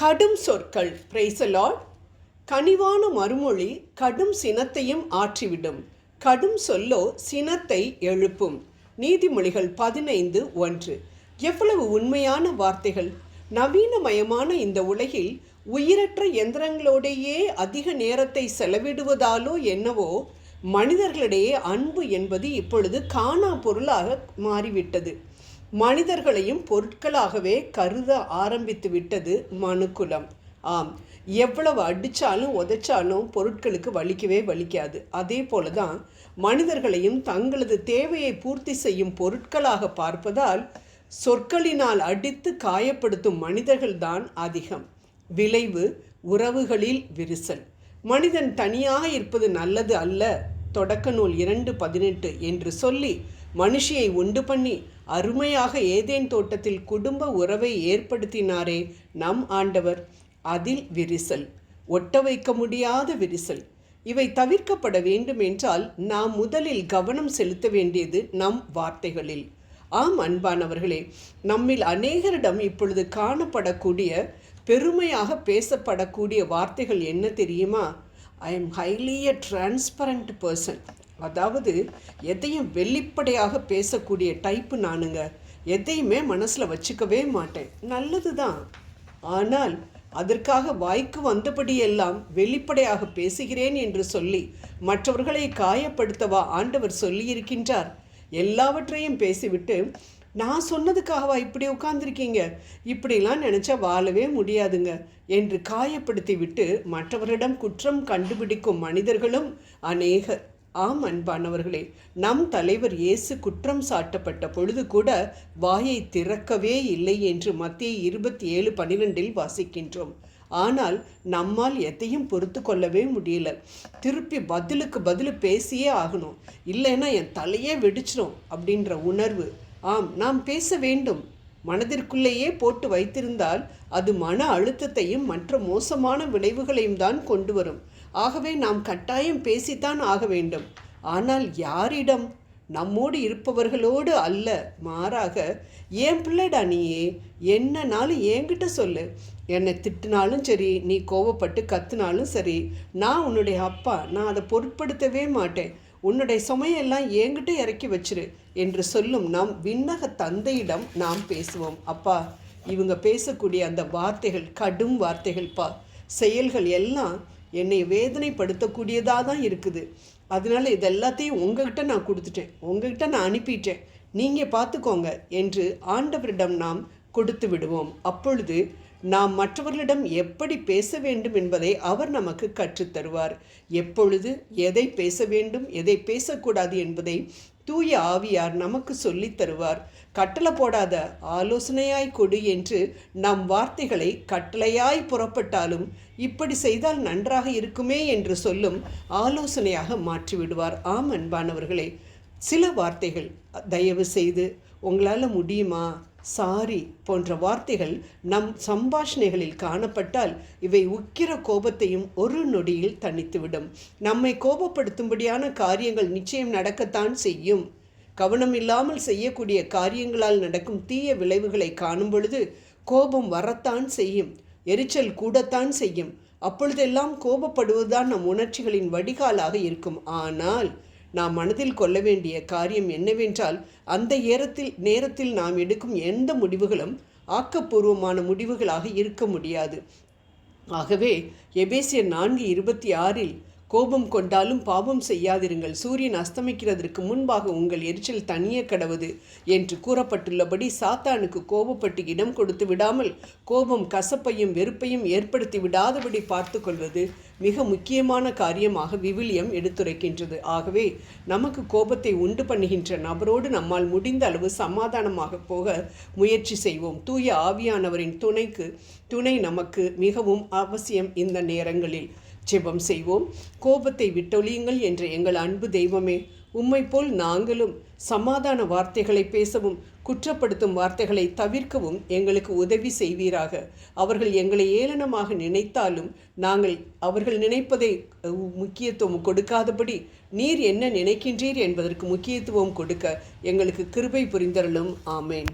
கடும் சொற்கள். பிரைசலால் கனிவான மறுமொழி கடும் சினத்தையும் ஆற்றிவிடும். கடும் சொல்லோ சினத்தை எழுப்பும். நீதிமொழிகள் பதினைந்து ஒன்று. எவ்வளவு உண்மையான வார்த்தைகள். நவீனமயமான இந்த உலகில் உயிரற்ற எந்திரங்களோடையே அதிக நேரத்தை செலவிடுவதாலோ என்னவோ மனிதர்களிடையே அன்பு என்பது இப்பொழுது காணா பொருளாக மாறிவிட்டது. மனிதர்களையும் பொருட்களாகவே கருத ஆரம்பித்து விட்டது மனுக்குலம். ஆம் எவ்வளவு அடித்தாலும் உதைச்சாலும் பொருட்களுக்கு வலிக்கவே வலிக்காது. அதே போல தான் மனிதர்களையும் தங்களது தேவையை பூர்த்தி செய்யும் பொருட்களாக பார்ப்பதால் சொற்களினால் அடித்து காயப்படுத்தும் மனிதர்கள்தான் அதிகம். விளைவு உறவுகளில் விரிசல். மனிதன் தனியாக இருப்பது நல்லது அல்ல தொடக்க நூல் இரண்டு பதினெட்டு என்று சொல்லி மனுஷியை உண்டு பண்ணி அருமையாக ஏதேன் தோட்டத்தில் குடும்ப உறவை ஏற்படுத்தினாரே நம் ஆண்டவர். அதில் விரிசல் ஒட்ட வைக்க முடியாத விரிசல். இவை தவிர்க்கப்பட வேண்டுமென்றால் நாம் முதலில் கவனம் செலுத்த வேண்டியது நம் வார்த்தைகளில். ஆம் அன்பானவர்களே நம்மில் அநேகரிடம் இப்பொழுது காணப்படக்கூடிய பெருமையாக பேசப்படக்கூடிய வார்த்தைகள் என்ன தெரியுமா? I am highly a transparent person அதாவது எதையும் வெளிப்படையாக பேசக்கூடிய டைப்பு நானுங்க. எதையுமே மனசில் வச்சுக்கவே மாட்டேன். நல்லது தான் ஆனால் அதற்காக வாய்க்கு வந்தபடியெல்லாம் வெளிப்படையாக பேசுகிறேன் என்று சொல்லி மற்றவர்களை காயப்படுத்தவா ஆண்டவர் சொல்லியிருக்கின்றார். எல்லாவற்றையும் பேசிவிட்டு நான் சொன்னதுக்காகவா இப்படி உட்காந்துருக்கீங்க இப்படிலாம் நினச்சா வாழவே முடியாதுங்க என்று காயப்படுத்தி விட்டு மற்றவரிடம் குற்றம் கண்டுபிடிக்கும் மனிதர்களும் அநேகர். ஆம் அன்பானவர்களே. நம் தலைவர் இயேசு குற்றம் சாட்டப்பட்ட பொழுது கூட வாயை திறக்கவே இல்லை என்று மத்திய இருபத்தி ஏழு பன்னிரெண்டில் வாசிக்கின்றோம். ஆனால் நம்மால் எதையும் பொறுத்து கொள்ளவே முடியல. திருப்பி பதிலுக்கு பதில் பேசியே ஆகணும். இல்லைன்னா என் தலையே வெடிச்சிடும் அப்படின்ற உணர்வு. ஆம் நாம் பேச வேண்டும். மனதிற்குள்ளேயே போட்டு வைத்திருந்தால் அது மன அழுத்தத்தையும் மற்ற மோசமான விளைவுகளையும் தான் கொண்டு வரும். ஆகவே நாம் கட்டாயம் பேசித்தான் ஆக வேண்டும். ஆனால் யாரிடம்? நம்மோடு இருப்பவர்களோடு அல்ல. மாறாக ஏன் பிள்ளைடா நீயே? என்னனாலும் என்கிட்ட சொல்லு. என்னை திட்டினாலும் சரி நீ கோவப்பட்டு கத்துனாலும் சரி நான் உன்னுடைய அப்பா. நான் அதை பொருட்படுத்தவே மாட்டேன். உன்னுடைய சுமையெல்லாம் என்கிட்ட இறக்கி வச்சிரு என்று சொல்லும் நம் விண்ணக தந்தையிடம் நாம் பேசுவோம். அப்பா இவங்க பேசக்கூடிய அந்த வார்த்தைகள் கடும் வார்த்தைகள் பா. செயல்கள் எல்லாம் என்னை வேதனைப்படுத்தக்கூடியதாக தான் இருக்குது. அதனால இதெல்லாத்தையும் உங்ககிட்ட நான் கொடுத்துட்டேன். உங்ககிட்ட நான் அனுப்பிட்டேன். நீங்கள் பார்த்துக்கோங்க என்று ஆண்டவரிடம் நாம் கொடுத்து விடுவோம். அப்பொழுது நாம் மற்றவர்களிடம் எப்படி பேச வேண்டும் என்பதை அவர் நமக்கு கற்றுத்தருவார் எப்பொழுது எதை பேச வேண்டும் எதை பேசக்கூடாது என்பதை தூய ஆவியார் நமக்கு சொல்லித் தருவார். கட்டளை போடாத ஆலோசனையாய் கொடு என்று நம் வார்த்தைகளை கட்டளையாய் புறப்பட்டாலும் இப்படி செய்தால் நன்றாக இருக்குமே என்று சொல்லும் ஆலோசனையாக மாற்றிவிடுவார். ஆம் அன்பானவர்களே சில வார்த்தைகள் தயவு செய்து உங்களால் முடியுமா? சாரி போன்ற வார்த்தைகள் நம் சம்பாஷணைகளில் காணப்பட்டால் இவை உக்கிர கோபத்தையும் ஒரு நொடியில் தணித்துவிடும். நம்மை கோபப்படுத்தும்படியான காரியங்கள் நிச்சயம் நடக்கத்தான் செய்யும். கவனம் இல்லாமல் செய்யக்கூடிய காரியங்களால் நடக்கும் தீய விளைவுகளை காணும் பொழுது கோபம் வரத்தான் செய்யும். எரிச்சல் கூடத்தான் செய்யும். அப்பொழுதெல்லாம் கோபப்படுவதுதான் நம் உணர்ச்சிகளின் வடிகாலாக இருக்கும். ஆனால் நாம் மனதில் கொள்ள வேண்டிய காரியம் என்னவென்றால் அந்த ஏரத்தில் நேரத்தில் நாம் எடுக்கும் எந்த முடிவுகளும் ஆக்கப்பூர்வமான முடிவுகளாக இருக்க முடியாது. ஆகவே எபேசிய நான்கு இருபத்தி ஆறில் கோபம் கொண்டாலும் பாவம் செய்யாதிருங்கள். சூரியன் அஸ்தமிக்கிறதற்கு முன்பாக உங்கள் எரிச்சல் தனியே கடவுது என்று கூறப்பட்டுள்ளபடி சாத்தானுக்கு கோபப்பட்டு இடம் கொடுத்து விடாமல் கோபம் கசப்பையும் வெறுப்பையும் ஏற்படுத்தி விடாதபடி பார்த்து கொள்வது மிக முக்கியமான காரியமாக விவிலியம் எடுத்துரைக்கின்றது. ஆகவே நமக்கு கோபத்தை உண்டு பண்ணுகின்ற நபரோடு நம்மால் முடிந்த அளவு சமாதானமாக போக முயற்சி செய்வோம். தூய ஆவியானவரின் துணைக்கு துணை நமக்கு மிகவும் அவசியம் இந்த நேரங்களில். ஜெபம் செய்வோம். கோபத்தை விட்டொழியுங்கள் என்ற எங்கள் அன்பு தெய்வமே. உம்மை போல் நாங்களும் சமாதான வார்த்தைகளை பேசவும் குற்றப்படுத்தும் வார்த்தைகளை தவிர்க்கவும் எங்களுக்கு உதவி செய்வீராக. அவர்கள் எங்களை ஏளனமாக நினைத்தாலும் நாங்கள் அவர்கள் நினைப்பதை முக்கியத்துவம் கொடுக்காதபடி நீர் என்ன நினைக்கின்றீர் என்பதற்கு முக்கியத்துவம் கொடுக்க எங்களுக்கு கிருபை புரிந்தரலும் ஆமேன்.